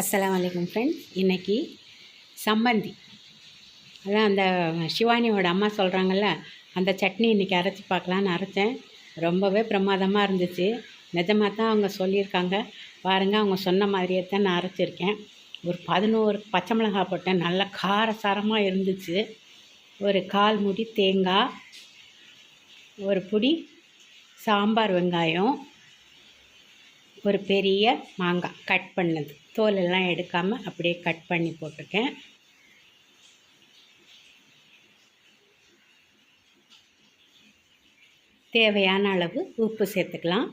அஸ்லாம் வலைக்கம் ஃப்ரெண்ட்ஸ் இன்றைக்கி சம்பந்தி. அதான் அந்த சிவானியோட அம்மா சொல்கிறாங்கல்ல அந்த சட்னி இன்றைக்கி அரைச்சி பார்க்கலான்னு அரைச்சேன். ரொம்பவே பிரமாதமாக இருந்துச்சு. நிஜமாக தான் அவங்க சொல்லியிருக்காங்க. பாருங்கள் அவங்க சொன்ன மாதிரியே தான் நான் அரைச்சிருக்கேன். ஒரு பதினோரு பச்சை மிளகாய் போட்டேன். நல்லா காரசாரமாக இருந்துச்சு. ஒரு கால் முடி தேங்காய் ஒரு புடி சாம்பார் வெங்காயம் ஒரு பெரிய மாங்காய் கட் பண்ணது. தோலெல்லாம் எடுக்காமல் அப்படியே கட் பண்ணி போட்டிருக்கேன். தேவையான அளவு உப்பு சேர்த்துக்கலாம்.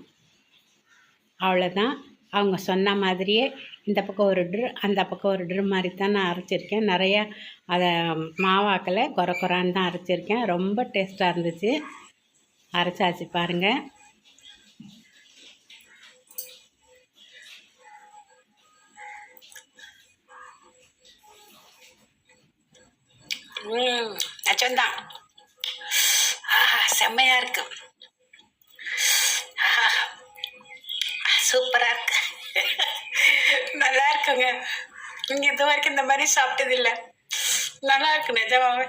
அவ்வளோதான் அவங்க சொன்ன மாதிரியே இந்த பக்கம் ஒரு ட்ரு அந்த பக்கம் ஒரு ட்ரு மாதிரி தான் நான் அரைச்சிருக்கேன். நிறையா அதை மாவாக்கலை குறை குறான்னு தான் அரைச்சிருக்கேன். ரொம்ப டேஸ்ட்டாக இருந்துச்சு. அரைச்சாச்சு பாருங்கள் ம் நிஜம்தான் ஆஹா செம்மையா இருக்கு. ஆஹா சூப்பரா இருக்கு. நல்லா இருக்குங்க. நீங்க இது வரைக்கும் இந்த மாதிரி சாப்பிட்டது இல்ல. நல்லா இருக்கு நிஜமாவே.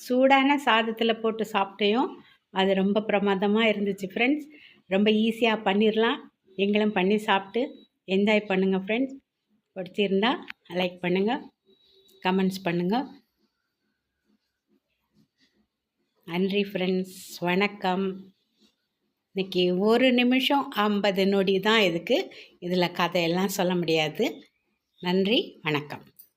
சூடான சாதத்தில் போட்டு சாப்பிட்டையும் அது ரொம்ப பிரமாதமாக இருந்துச்சு ஃப்ரெண்ட்ஸ் ரொம்ப ஈஸியாக பண்ணிடலாம் நீங்களும் பண்ணி சாப்பிட்டு என்ஜாய் பண்ணுங்கள் ஃப்ரெண்ட்ஸ் பிடிச்சிருந்தா லைக் பண்ணுங்கள் கமெண்ட்ஸ் பண்ணுங்கள் நன்றி ஃப்ரெண்ட்ஸ் வணக்கம். இன்றைக்கி ஒரு நிமிஷம் ஐம்பது நொடி தான் இதுக்கு. இதில் கதையெல்லாம் சொல்ல முடியாது. நன்றி வணக்கம்.